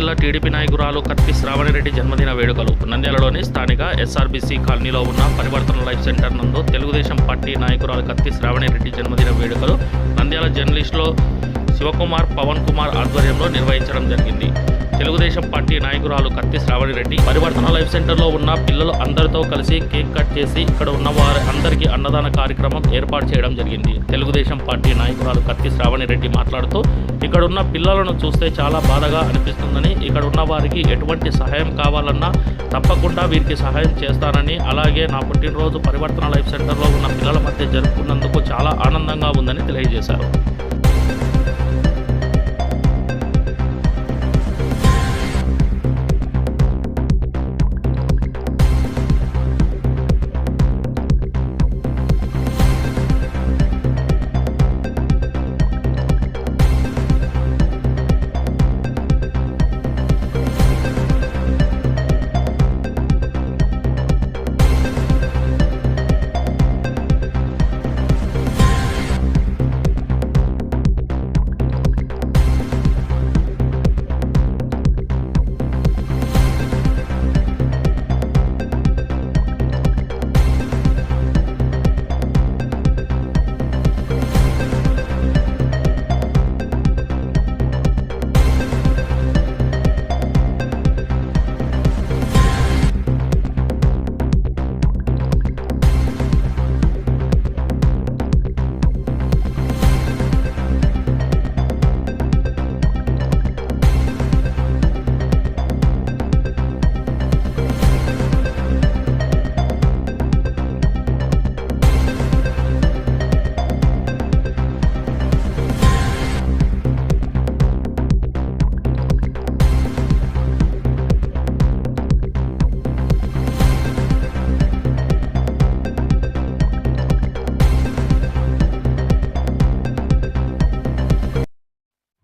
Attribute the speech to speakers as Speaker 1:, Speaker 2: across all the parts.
Speaker 1: జిల్లా టీడీపీ నాయకురాలు కత్తి శ్రావణిరెడ్డి జన్మదిన వేడుకలు. నంద్యాలలోని స్థానిక ఎస్ఆర్బీసీ కాలనీలో ఉన్న పరివర్తన లైఫ్ సెంటర్ నందు తెలుగుదేశం పార్టీ నాయకురాలు కత్తి శ్రావణిరెడ్డి జన్మదిన వేడుకలు నంద్యాల జర్నలిస్టులో శివకుమార్ పవన్ కుమార్ ఆధ్వర్యంలో నిర్వహించడం జరిగింది. తెలుగుదేశం పార్టీ నాయకురాలు కత్తి శ్రావణిరెడ్డి పరివర్తన లైఫ్ సెంటర్లో ఉన్న పిల్లలు అందరితో కలిసి కేక్ కట్ చేసి ఇక్కడ ఉన్న వారి అందరికీ అన్నదాన కార్యక్రమం ఏర్పాటు చేయడం జరిగింది. తెలుగుదేశం పార్టీ నాయకురాలు కత్తి శ్రావణిరెడ్డి మాట్లాడుతూ ఇక్కడ ఉన్న పిల్లలను చూస్తే చాలా బాధగా అనిపిస్తుందని ఇక్కడ ఉన్న వారికి ఎటువంటి సహాయం కావాలన్నా తప్పకుండా వీరికి సహాయం చేస్తానని అలాగే నా పుట్టినరోజు పరివర్తన లైఫ్ సెంటర్లో ఉన్న పిల్లల మధ్య జరుపుకున్నందుకు చాలా ఆనందంగా ఉందని తెలియజేశారు.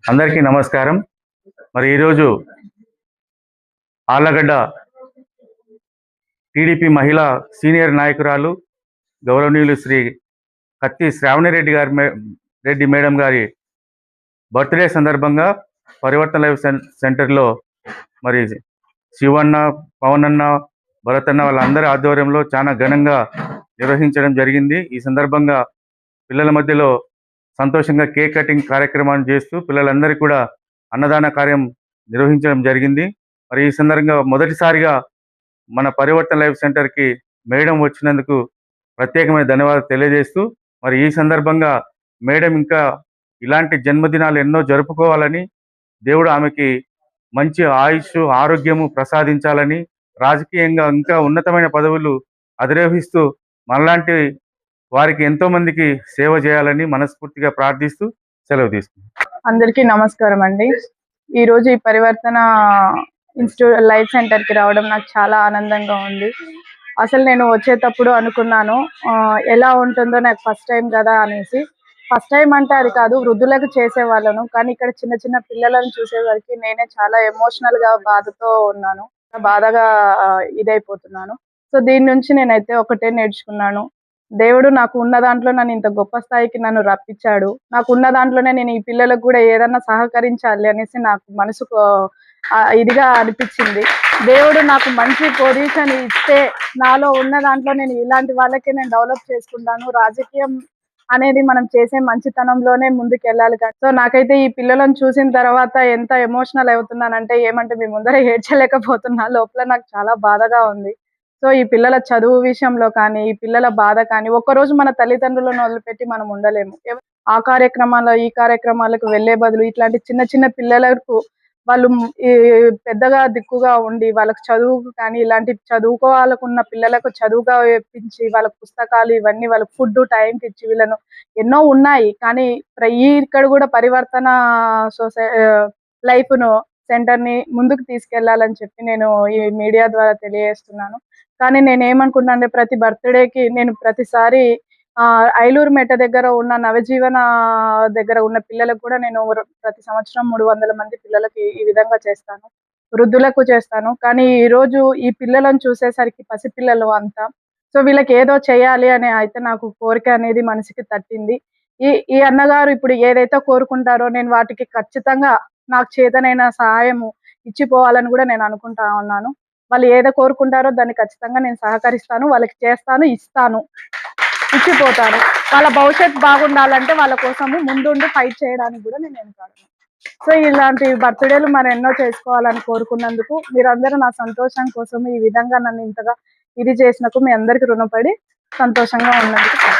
Speaker 2: అందరికీ నమస్కారం. మరి ఈరోజు ఆళ్ళగడ్డ టీడీపీ మహిళా సీనియర్ నాయకురాలు గౌరవనీయులు శ్రీ కత్తి శ్రావణిరెడ్డి గారి మే- రెడ్డి మేడం గారి బర్త్డే సందర్భంగా పరివర్తన లైఫ్ సెంటర్లో మరి శివన్న పవన్ అన్న వాళ్ళందరి ఆధ్వర్యంలో చాలా ఘనంగా నిర్వహించడం జరిగింది. ఈ సందర్భంగా పిల్లల మధ్యలో సంతోషంగా కేక్ కటింగ్ కార్యక్రమాన్ని చేస్తూ పిల్లలందరికీ కూడా అన్నదాన కార్యం నిర్వహించడం జరిగింది. మరి ఈ సందర్భంగా మొదటిసారిగా మన పరివర్తన లైఫ్ సెంటర్కి మేడం వచ్చినందుకు ప్రత్యేకమైన ధన్యవాదాలు తెలియజేస్తూ మరి ఈ సందర్భంగా మేడం ఇంకా ఇలాంటి జన్మదినాలు ఎన్నో జరుపుకోవాలని దేవుడు ఆమెకి మంచి ఆయుష్ ఆరోగ్యము ప్రసాదించాలని రాజకీయంగా ఇంకా ఉన్నతమైన పదవులు అధిరోహిస్తూ మనలాంటి వారికి ఎంతో మందికి సేవ చేయాలని మనస్ఫూర్తిగా ప్రార్థిస్తూ సెలవు తీసుకుంటాం
Speaker 3: అందరికీ నమస్కారం అండి. ఈ రోజు ఈ పరివర్తన ఇన్స్టిట్యూట్ లైఫ్ సెంటర్కి రావడం నాకు చాలా ఆనందంగా ఉంది. అసలు నేను వచ్చేటప్పుడు అనుకున్నాను ఆ, ఎలా ఉంటుందో నాకు ఫస్ట్ టైం కదా అనేసి. ఫస్ట్ టైం అంటే అది కాదు వృద్ధులకు చేసే వాళ్ళను కానీ ఇక్కడ చిన్న చిన్న పిల్లలను చూసేసరికి నేనే చాలా ఎమోషనల్గా బాధతో ఉన్నాను. బాధగా ఇదైపోతున్నాను. సో దీని నుంచి నేనైతే ఒకటే నేర్చుకున్నాను. దేవుడు నాకు ఉన్న దాంట్లో నన్ను ఇంత గొప్ప స్థాయికి నన్ను రప్పించాడు. నాకు ఉన్న దాంట్లోనే నేను ఈ పిల్లలకు కూడా ఏదన్నా సహకరించాలి అనేసి నాకు మనసుకు ఇదిగా అనిపించింది. దేవుడు నాకు మంచి పొజిషన్ ఇస్తే నాలో ఉన్న దాంట్లో నేను ఇలాంటి వాళ్ళకే నేను డెవలప్ చేసుకుంటాను. రాజకీయం అనేది మనం చేసే మంచితనంలోనే ముందుకు వెళ్ళాలి కదా. సో నాకైతే ఈ పిల్లలను చూసిన తర్వాత ఎంత ఎమోషనల్ అవుతున్నానంటే ఏమంటే మీ ముందర ఏడ్చలేకపోతున్నా. లోపల నాకు చాలా బాధగా ఉంది. సో ఈ పిల్లల చదువు విషయంలో కానీ ఈ పిల్లల బాధ కానీ ఒక్కరోజు మన తల్లిదండ్రులను వదిలిపెట్టి మనం ఉండలేము. ఆ కార్యక్రమాల్లో ఈ కార్యక్రమాలకు వెళ్ళే బదులు ఇట్లాంటి చిన్న చిన్న పిల్లలకు వాళ్ళు ఈ పెద్దగా దిక్కుగా ఉండి వాళ్ళకి చదువు కానీ ఇలాంటి చదువుకోవాలకున్న పిల్లలకు చదువుగా ఇప్పించి వాళ్ళ పుస్తకాలు ఇవన్నీ వాళ్ళకి ఫుడ్ టైంకి ఇచ్చి వీళ్ళను ఎన్నో ఉన్నాయి. కానీ ఈ ఇక్కడ కూడా పరివర్తన సొసై లైఫ్ను సెంటర్ని ముందుకు తీసుకెళ్ళాలని చెప్పి నేను ఈ మీడియా ద్వారా తెలియజేస్తున్నాను. కానీ నేను ఏమనుకున్నా అంటే ప్రతి బర్త్డేకి నేను ప్రతిసారి ఆ ఐలూరు మేట దగ్గర ఉన్న నవజీవన దగ్గర ఉన్న పిల్లలకు కూడా నేను ప్రతి సంవత్సరం మూడు వందల మంది పిల్లలకి ఈ విధంగా చేస్తాను. వృద్ధులకు చేస్తాను. కానీ ఈ రోజు ఈ పిల్లలను చూసేసరికి పసిపిల్లలు అంతా. సో వీళ్ళకి ఏదో చేయాలి అని అయితే నాకు కోరిక అనేది మనసుకి తట్టింది. ఈ ఈ అన్నగారు ఇప్పుడు ఏదైతే కోరుకుంటారో నేను వాటికి ఖచ్చితంగా నాకు చేతనైన సహాయము ఇచ్చిపోవాలని కూడా నేను అనుకుంటా ఉన్నాను. వాళ్ళు ఏదో కోరుకుంటారో దాన్ని ఖచ్చితంగా నేను సహకరిస్తాను వాళ్ళకి చేస్తాను ఇస్తాను ఇచ్చిపోతాను. వాళ్ళ భవిష్యత్ బాగుండాలంటే వాళ్ళ కోసము ముందుండి ఫైట్ చేయడానికి కూడా నేను వెనుకాడను. సో ఇలాంటి బర్త్డేలు మరి ఎన్నో చేసుకోవాలని కోరుకున్నందుకు మీరందరూ నా సంతోషం కోసం ఈ విధంగా నన్ను ఇంతగా ఇది చేసినకు మీ అందరికి రుణపడి సంతోషంగా ఉన్నందుకు